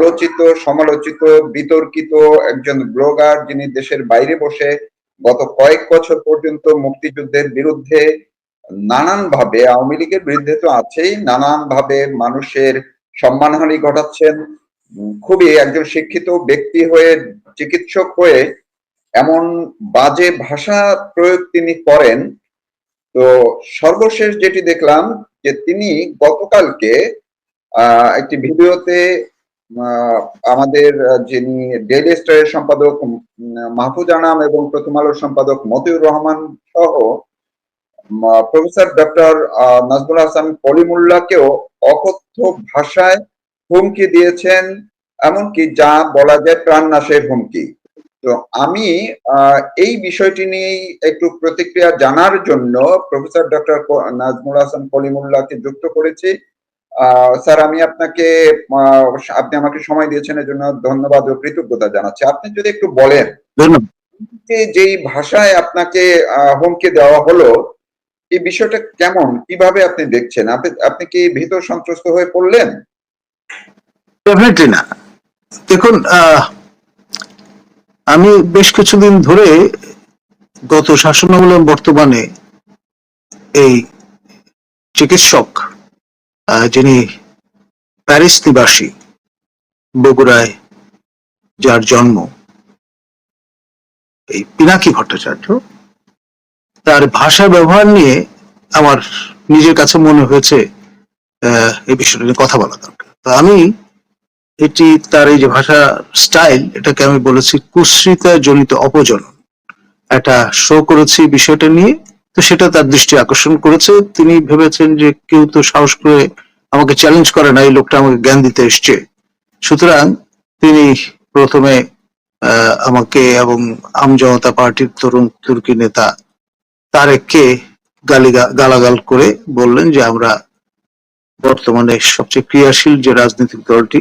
আলোচিত সমালোচিত, বিতর্কিত একজন ব্লগার যিনি দেশের বাইরে বসে গত কয়েক বছর পর্যন্ত মুক্তিযুদ্ধের বিরুদ্ধে নানান ভাবে আওয়ামী লীগের বিরুদ্ধে তো আছেই নানান ভাবে মানুষের সম্মানহানি ঘটাচ্ছেন। খুবই একজন শিক্ষিত ব্যক্তি হয়ে, চিকিৎসক হয়ে এমন বাজে ভাষা প্রয়োগ তিনি করেন। তো সর্বশেষ যেটি দেখলাম যে তিনি গতকালকে একটি ভিডিওতে আমাদের যিনি ডেইলি স্টারের সম্পাদক মাহফুজ আনাম এবং প্রথম আলোর সম্পাদক মতিউর রহমান সহ প্রফেসর ডক্টর নাজমুল হাসান কলিমুল্লাহকেও অকথ্য ভাষায় হুমকি দিয়েছেন, এমনকি যা বলা যায় প্রাণনাশের হুমকি। তো আমি এই বিষয়টি নিয়েই একটু প্রতিক্রিয়া জানার জন্য প্রফেসর ডক্টর নাজমুল হাসান কলিমুল্লাহকে যুক্ত করেছি। স্যার আমি আপনাকে আপনি আমাকে সময় দিয়েছেন এর জন্য ধন্যবাদ ও কৃতজ্ঞতা জানাচ্ছি। আপনি যদি একটু বলেন যে যেই ভাষায় আপনাকে হুমকি দেওয়া হলো এই বিষয়টা কেমন? কীভাবে আপনি দেখছেন? আপনি আপনি কি ভীত সন্ত্রস্ত হয়ে পড়লেন? ডেফিনেটলি না। দেখুন আহ, আমি বেশ কিছুদিন ধরে গত শাসনামল এবং বর্তমানে এই চিকিৎসক যিনি প্যারিস নিবাসী বগুড়ায়, যার জন্ম এই পিনাকি ভট্টাচার্য, তার ভাষা ব্যবহার নিয়ে আমার নিজের কাছে মনে হয়েছে এই বিষয়টা নিয়ে কথা বলা দরকার। তো আমি এটি, তার এই যে ভাষা স্টাইল, এটাকে আমি বলেছি কুশ্রিতা জনিত অপজনন। একটা শো করেছি বিষয়টা নিয়ে। তো সেটা তার দৃষ্টি আকর্ষণ করেছে। তিনি ভেবেছেন যে কেউ তো সাহস করে আমাকে চ্যালেঞ্জ করে না, এই লোকটা আমাকে জ্ঞান দিতে এসছে। সুতরাং তিনি প্রথমে আমাকে এবং আমজনতা পার্টির তরুণ তুর্কি নেতা তারেককে গালি গালাগাল করে বললেন যে আমরা বর্তমানে সবচেয়ে ক্রিয়াশীল যে রাজনৈতিক দলটি,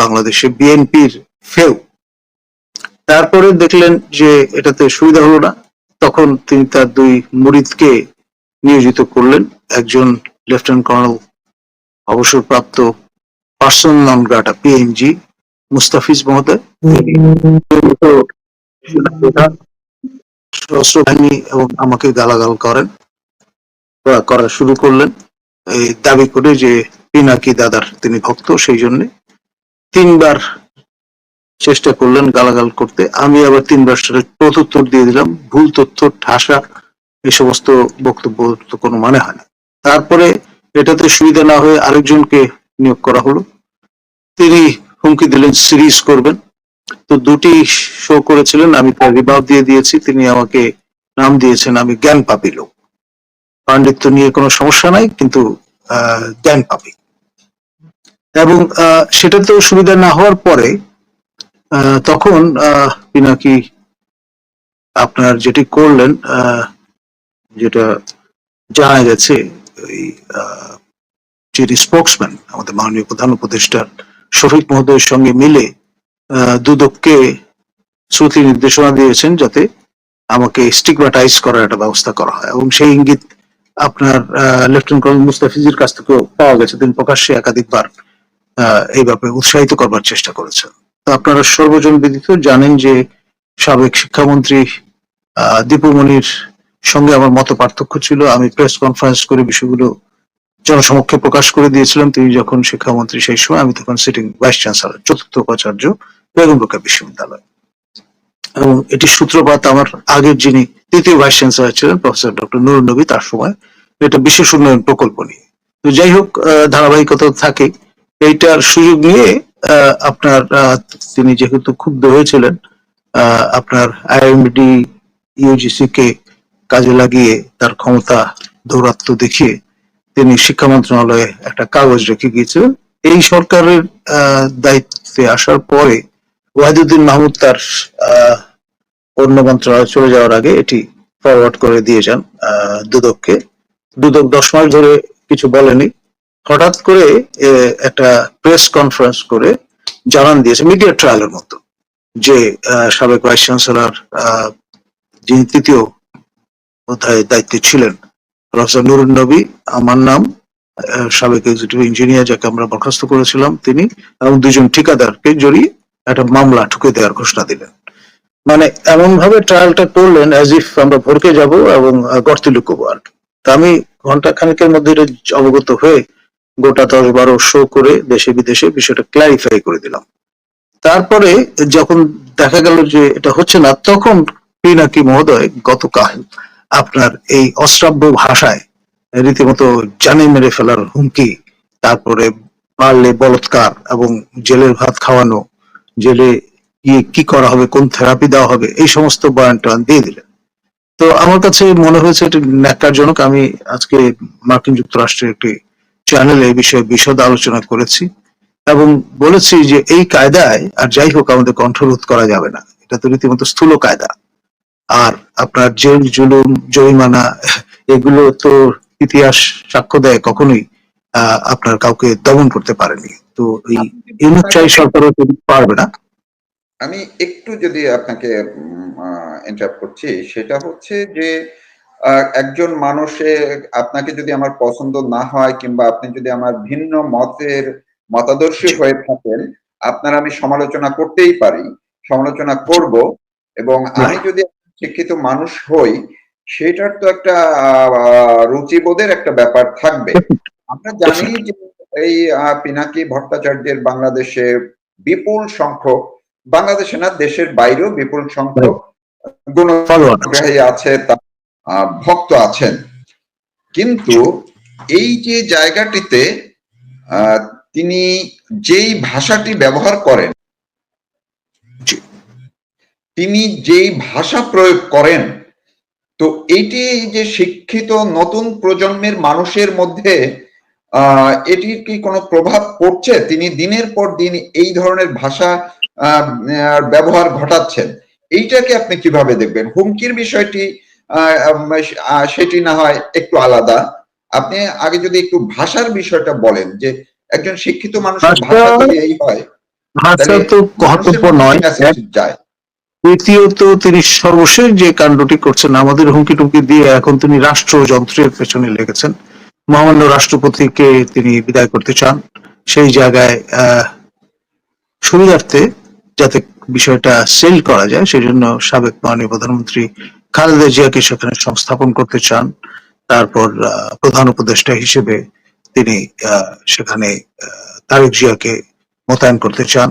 বাংলাদেশে বিএনপির ফেউ। তারপরে দেখলেন যে এটাতে সুবিধা হলো না। তখন তিনি তার দুই মুরিদকে নিয়োজিত করলেন। একজন লেফটেন্যান্ট কর্নেল, অবসরপ্রাপ্ত person non grata PNG Mustafiz মহোদয়। বাহিনী এবং আমাকে গালাগাল করেন করা- করা শুরু করলেন। এই দাবি করে যে পিনাকি দাদার তিনি ভক্ত, সেই জন্য তিনবার চেষ্টা করলেন গালাগাল করতে। আমি আবার তিনবার সেটা প্রত্যুত্তর দিয়ে দিলাম। ভুল তথ্য, ঠাসা, এই সমস্ত বক্তব্য তো কোনো মানে হয় না। তারপরে এটাতে সুবিধা না হয়ে আরেকজনকে নিয়োগ করা হলো। তিনি হুমকি দিলেন, সিরিজ করবেন। তো দুটি শো করেছিলেন, আমি তার রিবাব দিয়ে দিয়েছি। তিনি আমাকে নাম দিয়েছেন, আমি জ্ঞান পাপি লোক। পাণ্ডিত্য নিয়ে কোনো সমস্যা নাই, কিন্তু জ্ঞান পাপি। এবং সেটাতেও সুবিধা না হওয়ার পরে তখন পিনাকি আপনার যেটি করলেন যেটা জানা গেছে, ওই যিনি স্পোক্সম্যান আমাদের মাননীয় প্রধান উপদেষ্টার শফিক মহোদয়ের সঙ্গে মিলে দুদককে শ্রুতি নির্দেশনা দিয়েছেন যাতে আমাকে স্টিগমাটাইজ করার একটা ব্যবস্থা করা হয়। এবং সেই ইঙ্গিত আপনার লেফটেন্যান্ট কর্নেল মুস্তাফিজের কাছ থেকেও পাওয়া গেছে। তিনি প্রকাশ্যে একাধিকবার এই ব্যাপারে উৎসাহিত করবার চেষ্টা করেছেন। আপনারা সর্বজন বিদিত জানেন যে সাবেক শিক্ষামন্ত্রী দীপুমণির সঙ্গে আমার মত পার্থক্য ছিল। আমি প্রেস কনফারেন্স করে বিষয়গুলো জনসমক্ষে প্রকাশ করে দিয়েছিলাম। তিনি যখন শিক্ষামন্ত্রী সেই সময়, আমি তখন সিটিং ভাইস চ্যান্সেলর চতুর্থ উপাচার্য, বেগম রোকেয়া বিশ্ববিদ্যালয়। এবং এটি সূত্রপাত আমার আগের যিনি তৃতীয় ভাইস চ্যান্সেলর ছিলেন প্রফেসর ডক্টর নুরুন নবী, তার সময়। এটা বিশেষ উন্নয়ন প্রকল্প নিয়ে। তো যাই হোক ধারাবাহিকতা থাকে এইটার সুযোগ নিয়ে আপনার তিনি যেহেতু ক্ষুব্ধ হয়েছিলেন আপনার আইএমডি ইউজিসি কে কাজে লাগিয়ে তার ক্ষমতা দৌরাত্ম দেখিয়ে তিনি শিক্ষা মন্ত্রণালয়ে একটা কাগজ রেখে গিয়েছিলেন। এই সরকারের দায়িত্বে আসার পরে ওয়াহিদুদ্দিন মাহমুদ তার অন্য মন্ত্রণালয়ে চলে যাওয়ার আগে এটি ফরওয়ার্ড করে দিয়ে যান দুদককে। দুদক দশ মাস ধরে কিছু বলেনি। হঠাৎ করে একটা প্রেস কনফারেন্স করে জানান দিয়েছে মিডিয়া ট্রায়ালের মতো, যে সাবেক ভাইস চ্যান্সেলর যিনি তৃতীয় অধ্যায়ের দায়িত্বে ছিলেন প্রফেসর নুরুন নবী, আমার নাম সাবেক এক্সিকিউটিভ ইঞ্জিনিয়ার যাকে আমরা বরখাস্ত করেছিলাম তিনি, এবং দুজন ঠিকাদারকে জড়িয়ে একটা মামলা ঠুকে দেওয়ার ঘোষণা দিলেন মানে এমন ভাবে ট্রায়ালটা করলেন অ্যাজ ইফ আমরা ভরকে যাব এবং গর্তে লুকোবো আর কি। আমি ঘণ্টা খানিকের মধ্যে অবগত হয়ে গোটা দশ বারো শো করে দেশে বিদেশে বিষয়টা ক্লারিফাই করে দিলাম। তারপরে যখন দেখা গেল যে এটা হচ্ছে না, তখন পিনাকি মহোদয় গতকাল আপনার এই অশ্রাব্য ভাষায় রীতিমতো জানে মেরে ফেলার হুমকি, তারপরে পারলে বলৎকার এবং জেলের ভাত খাওয়ানো, জেলে গিয়ে কি করা হবে, কোন থেরাপি দেওয়া হবে, এই সমস্ত বয়ান টয়ান দিয়ে দিলেন। তো আমার কাছে মনে হয়েছে এটি ন্যাক্কারজনক। আমি আজকে মার্কিন যুক্তরাষ্ট্রের একটি চ্যানেলে এই বিষয়ে বিশদ আলোচনা করেছি এবং বলেছি যে এই কায়দায় আর যাই হোক আমাদের কণ্ঠরোধ করা যাবে না। এটা তো রীতিমতো স্থূল কায়দা। আর আপনার জেল, জুলুম, জরিমানা, এগুলো তো ইতিহাস সাক্ষ্য দেয় কখনোই আপনার কাউকে দমন করতে পারেনি। তো এই ইউনুচাই সরকারও পারবে না? আমি একটু যদি আপনাকে করছি, সেটা হচ্ছে যে একজন মানুষে আপনাকে যদি আমার পছন্দ না হয় কিংবা আপনি যদি আমার ভিন্ন মতের মতাদর্শী হয়ে থাকেন আপনার আমি সমালোচনা করতেই পারি সমালোচনা করব এবং আমি যদি শিক্ষিত মানুষ হই সেটার তো একটা রুচিবোধের একটা ব্যাপার থাকবে। আমরা জানি যে এই পিনাকি ভট্টাচার্যের বাংলাদেশে বিপুল সংখ্যক বাংলাদেশে না দেশের বাইরেও বিপুল সংখ্যক গুণগ্রাহী আছে তার ভক্ত আছেন। কিন্তু এই যে জায়গাটিতে তিনি যেই ভাষাটি ব্যবহার করেন, তিনি যেই ভাষা প্রয়োগ করেন, তো এটি যে শিক্ষিত নতুন প্রজন্মের মানুষের মধ্যে এটির কি কোনো প্রভাব পড়ছে? তিনি দিনের পর দিন এই ধরনের ভাষা ব্যবহার ঘটাচ্ছেন। এইটাকে আপনি কীভাবে দেখবেন? হুমকির বিষয়টি সেটি না হয় একটু আলাদা। আপনি আগে যদি একটু ভাষার বিষয়টা বলেন যে একজন শিক্ষিত মানুষের ভাষা- ভাষা যদি এই হয় ভাষা তো কর্তব্য নয়। যায়। দ্বিতীয়ত তিনি সর্বশেষ যে কাণ্ডটি করছেন আমাদের হুমকি টুমকি দিয়ে এখন তিনি রাষ্ট্র যন্ত্রের পেছনে লেগেছেন। মহামান্য রাষ্ট্রপতিকে তিনি বিদায় করতে চান। সেই জায়গায় আহ সুবিধার্থে যাতে বিষয়টা সেল করা যায় সেই জন্য সাবেক মাননীয় প্রধানমন্ত্রী খালেদা জিয়াকে সেখানে সংস্থাপন করতে চান, তারপর প্রধান উপদেষ্টা হিসেবে তিনি সেখানে তারেক জিয়াকে মোতায়েন করতে চান,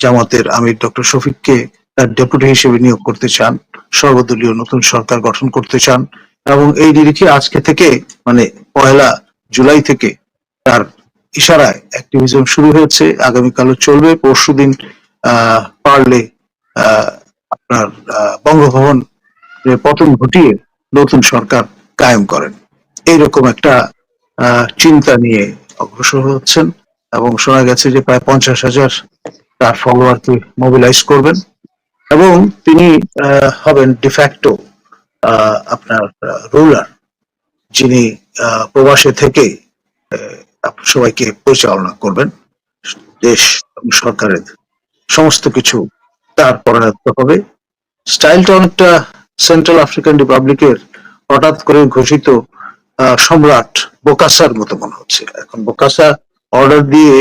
জামাতের আমির ডক্টর শফিককে তার ডেপুটি হিসেবে নিয়োগ করতে চান, সর্বদলীয় নতুন সরকার গঠন করতে চান এবং এই নিরিখে আজকে থেকে মানে পয়লা জুলাই থেকে তার ইশারায় অ্যাক্টিভিজম শুরু হয়েছে, আগামীকালও চলবে। পরশুদিন, আহ, পারলে আপনার বঙ্গভবন পতন ঘটিয়ে নতুন সরকার কায়েম করেন। এইরকম একটা চিন্তা নিয়ে অগ্রসর হচ্ছেন এবং শোনা গেছে যে প্রায় পঞ্চাশ হাজার তার ফলোয়ারকে মোবিলাইজ করবেন এবং তিনি হবেন ডিফ্যাক্টো আপনার রুলার যিনি প্রবাসে থেকে সবাইকে পরিচালনা করবেন। দেশ সরকারের সমস্ত কিছু তার পরায়ত্ত হবে। স্টাইলটা অনেকটা সেন্ট্রাল আফ্রিকান রিপাবলিকের হঠাৎ করে ঘোষিত সম্রাট বোকাসার মতো মনে হচ্ছে। এখন বোকাসা অর্ডার দিয়ে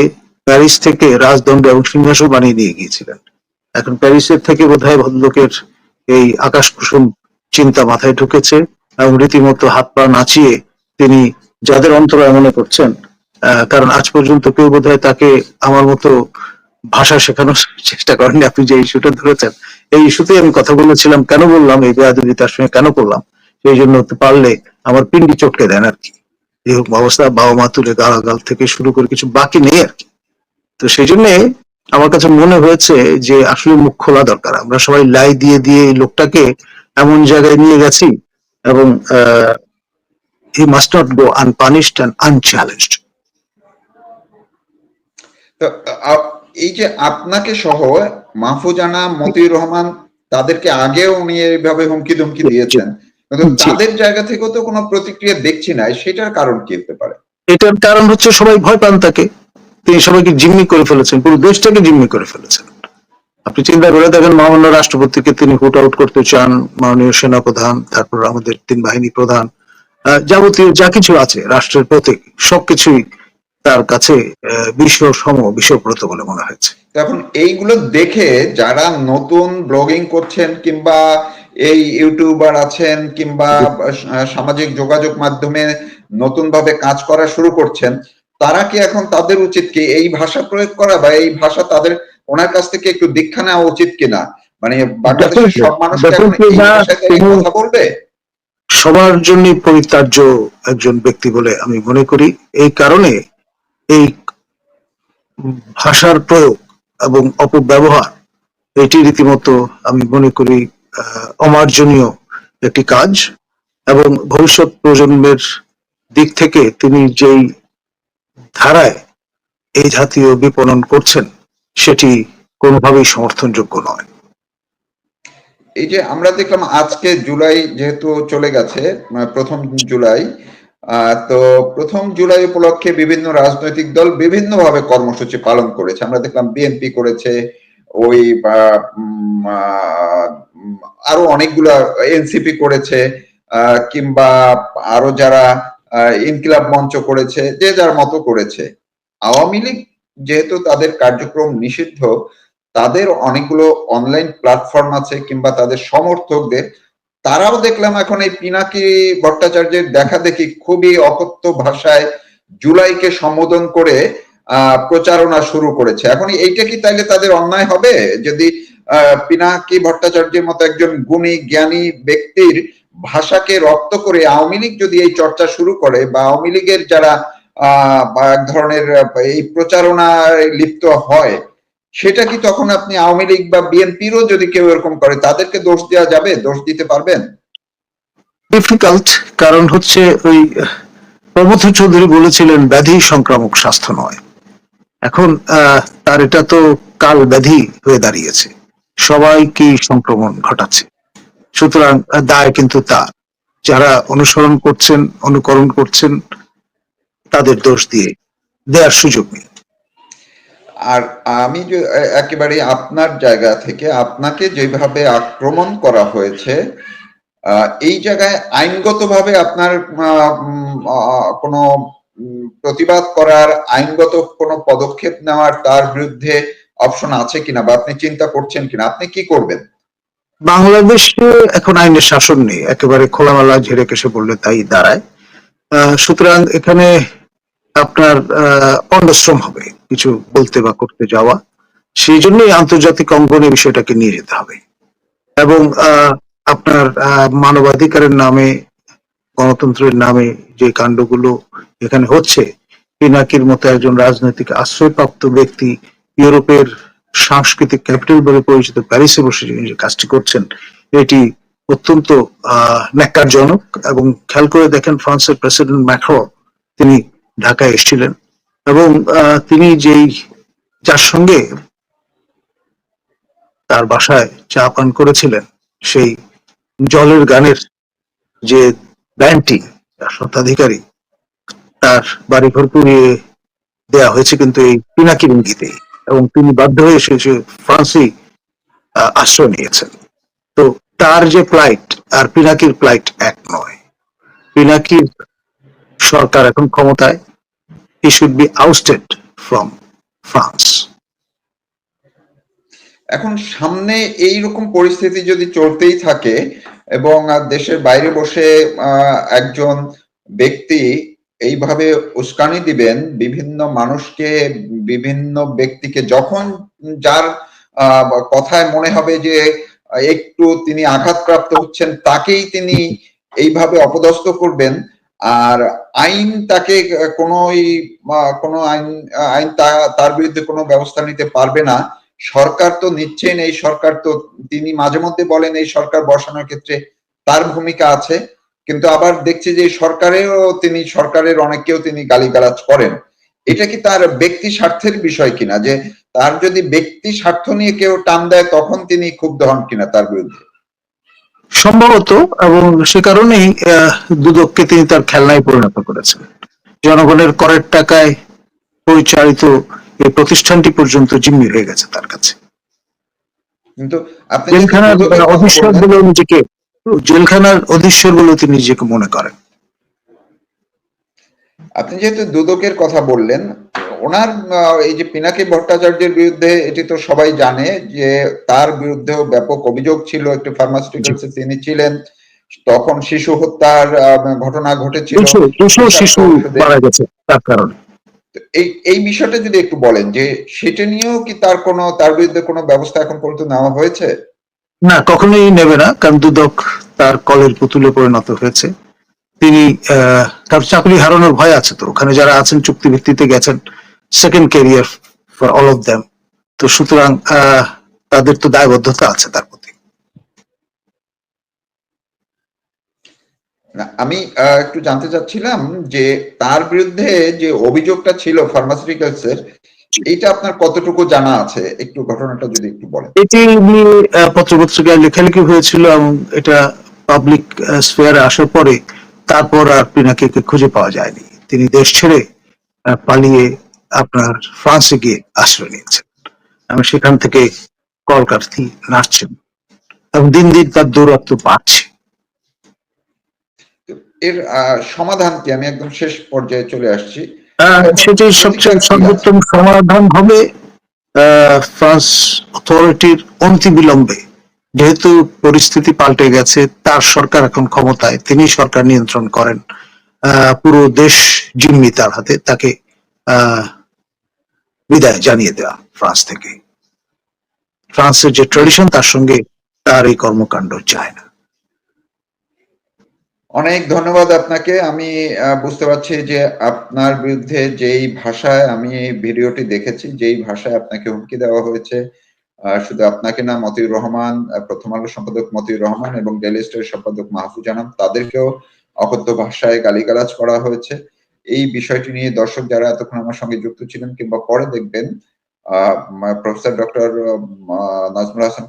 প্যারিস থেকে রাজদণ্ড এবং সিংহাসন বানিয়ে নিয়ে গিয়েছিলেন। এখন প্যারিসের থেকে বোধহয় ভদ্রলোকের এই আকাশ কুসুম চিন্তা মাথায় ঢুকেছে এবং রীতিমতো হাত পা নাচিয়ে তিনি যাদের অন্তরায় মনে করছেন কারণ আজ পর্যন্ত কেউ বোধহয় তাকে আমার মতো ভাষা শেখানোর চেষ্টা করেননি। আপনি যে ইস্যুটা ধরেছেন এই ইস্যুতেই আমি কথা বলেছিলাম, কেন বললাম? এই বেয়াদবি তার সঙ্গে কেন করলাম? সেই জন্য পারলে আমার পিন্ডি চটকে দেন আর কি। এরকম অবস্থা বাবা মা তুলে গালাগাল থেকে শুরু করে কিছু বাকি নেই আর কি। তো সেই জন্য আমার কাছে মনে হয়েছে যে আসলে মুখ খোলা দরকার। আমরা সবাই লাই দিয়ে দিয়ে এই লোকটাকে এমন জায়গায় নিয়ে গেছি এবং he must not go unpunished and unchallenged এই যে আপনাকে সহ মাহফুজানা মতিউর রহমান তাদেরকে আগেও উনি এইভাবে হুমকি ধুমকি দিয়েছেন। কিন্তু তাদের জায়গা থেকেও তো কোনো প্রতিক্রিয়া দেখছি না। সেটার কারণ কি হতে পারে? এটার কারণ হচ্ছে সবাই ভয় পান তাকে। তিনি সবাইকে জিম্মি করে ফেলেছেন। পুরো দেশটাকে জিম্মি করে ফেলেছেন। আপনি চিন্তা করে দেখেন মহামান্য রাষ্ট্রপতিকে তিনি হুট আউট করতে চান। মাননীয় সেনাপ্রধান তারপর আমাদের তিন বাহিনী প্রধান যাবতীয় যা কিছু আছে রাষ্ট্রের প্রতীক সবকিছুই তার কাছে আহ, বিশ্ব সম বিশ্বব্রত বলে মনে হয়েছে। এখন এইগুলো দেখে যারা নতুন ব্লগিং করছেন কিংবা এই ইউটিউবার আছেন কিংবা সামাজিক যোগাযোগ মাধ্যমে নতুন ভাবে কাজ করা শুরু করছেন তারা কি এখন তাদের উচিত কি এই ভাষা প্রয়োগ করা বা এই ভাষা তাদের ওনার কাছ থেকে একটু দীক্ষা নেওয়া উচিত কিনা? মানে বাংলাদেশের সব মানুষ এখন এই কথা বলবে? সবার জন্য পরিত্যাজ্য একজন ব্যক্তি বলে আমি মনে করি। এই কারণে এই ভাষার প্রয়োগ এবং অপব্যবহার, এটি রীতিমতো আমি মনে করি অমার্জনীয় একটি কাজ এবং ভবিষ্যৎ প্রজন্মের দিক থেকে তিনি যেই ধারায় এই জাতীয় বিপণন করছেন, সেটি কোনোভাবেই সমর্থনযোগ্য নয়। এই যে আমরা দেখলাম আজকে জুলাই যেহেতু চলে গেছে প্রথম জুলাই তো প্রথম জুলাই উপলক্ষে বিভিন্ন রাজনৈতিক দল বিভিন্নভাবে কর্মসূচি পালন করেছে। আমরা দেখলাম বিএনপি করেছে, ওই আরও অনেকগুলা এনসিপি করেছে কিংবা আরও যারা ইনকিলাব মঞ্চ করেছে, যে যার মতো করেছে। আওয়ামী লীগ যেহেতু তাদের কার্যক্রম নিষিদ্ধ, তাদের অনেকগুলো অনলাইন প্ল্যাটফর্ম আছে কিংবা তাদের সমর্থকদের তারাও দেখলাম এখন এই পিনাকি ভট্টাচার্যের দেখা দেখি খুবই অকথ্য ভাষায় জুলাইকে সম্বোধন করে প্রচারণা শুরু করেছে। এখন এইটা কি তাইলে তাদের অন্যায় হবে? যদি পিনাকি ভট্টাচার্যের মতো একজন গুণী, জ্ঞানী ব্যক্তির ভাষাকে রপ্ত করে আওয়ামী লীগ যদি এই চর্চা শুরু করে বা আওয়ামী লীগের যারা আহ এক ধরনের এই প্রচারণায় লিপ্ত হয় সেটা কি তখন আপনি আওয়ামী লীগ বা বিএনপিরও যদি কেউ এরকম করে, তাদেরকে দোষ দেওয়া যাবে? দোষ দিতে পারবেন? ডিফিকাল্ট কারণ হচ্ছে ওই প্রমথ চৌধুরী বলেছিলেন, ব্যাধি সংক্রামক স্বাস্থ্য নয়। এখন তার এটা তো কাল ব্যাধি হয়ে দাঁড়িয়েছে। সবাইকে সংক্রমণ ঘটাচ্ছে? সুতরাং দায় কিন্তু তার। যারা অনুসরণ করছেন, অনুকরণ করছেন, তাদের দোষ দিয়ে দেওয়ার সুযোগ নেই। আর আমি একেবারে আপনার জায়গা থেকে আপনাকে যেভাবে আক্রমণ করা হয়েছে এই জায়গায় আইনগতভাবে আপনার কোনো প্রতিবাদ করার আইনগত কোনো পদক্ষেপ নেওয়ার তার বিরুদ্ধে অপশন আছে কিনা বা আপনি চিন্তা করছেন কিনা, আপনি কি করবেন? বাংলাদেশে এখন আইনের শাসন নেই, একেবারে খোলামেলা ঝেড়ে কেসে বললে তাই দাঁড়ায়। সুতরাং এখানে আপনার আহ, অন্ডশ্রম হবে কিছু বলতে বা করতে যাওয়া। সেই জন্যই আন্তর্জাতিক অঙ্গনে বিষয়টাকে নিয়ে যেতে হবে। এবং আপনার মানবাধিকারের নামে গণতন্ত্রের নামে যে কাণ্ডগুলো এখানে হচ্ছে পিনাকির মতো একজন রাজনৈতিক আশ্রয়প্রাপ্ত ব্যক্তি ইউরোপের সাংস্কৃতিক ক্যাপিটাল বলে পরিচিত প্যারিসে বসে যে কাজটি করছেন এটি অত্যন্ত আহ ন্যাক্কারজনক। এবং খেয়াল করে দেখেন ফ্রান্সের প্রেসিডেন্ট ম্যাক্রো তিনি ঢাকায় এসেছিলেন এবং তিনি যেই যার সঙ্গে তার বাসায় চা পান করেছিলেন, সেই জলের গানের যে ব্যান্ডটি স্বত্বাধিকারী, তার বাড়ি বাড়িঘর পুড়িয়ে দেয়া হয়েছে কিন্তু এই পিনাকি ইঙ্গিতে এবং তিনি বাধ্য হয়ে সে ফ্রান্সে আশ্রয় নিয়েছেন। তো তার যে ফ্লাইট, আর পিনাকির ফ্লাইট এক নয়। পিনাকির সরকার এখন ক্ষমতায় he should be ousted from France এখন সামনে এই রকম পরিস্থিতি যদি চলতেই থাকে এবং দেশের বাইরে বসে একজন ব্যক্তি এইভাবে উস্কানি দিবেন, বিভিন্ন মানুষকে, বিভিন্ন ব্যক্তিকে যখন যার কথায় মনে হবে যে একটু তিনি আঘাতপ্রাপ্ত হচ্ছেন, তাকেই তিনি এইভাবে অপদস্থ করবেন আর আইন তাকে কোনো কোনো আইন আইন তার বিরুদ্ধে কোনো ব্যবস্থা নিতে পারবে না। সরকার তো নিচ্ছেন, এই সরকার তো, তিনি মাঝে মধ্যে বলেন এই সরকার বসানোর ক্ষেত্রে তার ভূমিকা আছে। কিন্তু আবার দেখছি যে এই সরকারেও তিনি, সরকারের অনেককেও তিনি গালিগালাজ করেন। এটা কি তার ব্যক্তি স্বার্থের বিষয় কিনা? যে তার যদি ব্যক্তি স্বার্থ নিয়ে কেউ টান দেয়, তখন তিনি ক্ষুব্ধ হন কিনা তার বিরুদ্ধে? সম্ভবত এবং সে কারণেই দুদককে তিনি তার খেলনায় পরিণত করেছেন। জনগণের করের টাকায় পরিচালিত এই প্রতিষ্ঠানটি পর্যন্ত জিম্মি হয়ে গেছে তার কাছে। কিন্তু জেলখানার অধীশ্বর বলে নিজেকে জেলখানার অধীশ্বর বলে তিনি নিজেকে মনে করেন। আপনি যেহেতু দুদকের কথা বললেন ওনার এই যে পিনাকি ভট্টাচার্যের বিরুদ্ধে এটি তো সবাই জানে যে তার বিরুদ্ধেও ব্যাপক অভিযোগ ছিল একটি ফার্মাসিউটিক্যালসে তিনি ছিলেন। তখন শিশু হত্যার ঘটনা ঘটেছিল। শিশু মারা গেছে তার কারণে। এই এই বিষয়টা যদি একটু বলেন যে সেটা নিয়েও কি তার কোনো তার বিরুদ্ধে কোনো ব্যবস্থা এখন পর্যন্ত নেওয়া হয়েছে? না কখনোই নেবে না কারণ দুদক তার কলের পুতুলে পরিণত হয়েছে। তিনি আহ, তার চাকরি হারানোর ভয় আছে তো ওখানে যারা আছেন চুক্তি ভিত্তিতে গেছেন second career for all of them তো সুতরাং তাদের তো দায়বদ্ধতা আছে তার প্রতি। আমি একটু জানতে চাচ্ছিলাম যে তার বিরুদ্ধে যে অভিযোগটা ছিল ফার্মাসিউটিক্যালস এর এটা আপনার কতটুকু জানা আছে? একটু ঘটনাটা যদি একটু বলেন। এটি নিয়ে পত্রপত্রিকায় লেখালেখি হয়েছিল এবং এটা পাবলিক স্ফেয়ারে আসার পরে তারপর আর পিনাকিকে খুঁজে পাওয়া যায়নি। তিনি দেশ ছেড়ে পালিয়ে আপনার ফ্রান্সে গিয়ে আশ্রয় নিয়েছেন। এবং সেখান থেকে কলকাতি নাড়ছেন এবং দিন দিন তার দৌরাত্ম বাড়ছে। এর সমাধান কি? আমি একদম শেষ পর্যায়ে চলে আসছি। আহ, সেটি সবচেয়ে সর্বোত্তম সমাধান হবে ফ্রান্স অথরিটির অনতিবিলম্বে। যেহেতু পরিস্থিতি পাল্টে গেছে তার সরকার এখন ক্ষমতায় তিনি সরকার নিয়ন্ত্রণ করেন। আহ, পুরো দেশ জিম্মি তার হাতে তাকে আহ, বিদায় জানিয়ে দেওয়া ফ্রান্স থেকে। ফ্রান্সের যে ট্রেডিশন তার সঙ্গে তার এই কর্মকাণ্ড যায় না। অনেক ধন্যবাদ আপনাকে। আমি বুঝতে পারছি যে আপনার বিরুদ্ধে যেই ভাষায় আমি ভিডিওটি দেখেছি, যেই ভাষায় আপনাকে হুমকি দেওয়া হয়েছে শুধু আপনাকে না, মতিউর রহমান প্রথম আলো সম্পাদক মতিউর রহমান এবং ডেলি স্টার সম্পাদক মাহফুজ আনাম, তাদেরকেও অকথ্য ভাষায় গালিগালাজ করা হয়েছে। এই বিষয়টি নিয়ে দর্শক যারা এতক্ষণ আমার সঙ্গে যুক্ত ছিলেন কিংবা পরে দেখবেন, আহ, প্রফেসর ডক্টর নাজমুল হাসান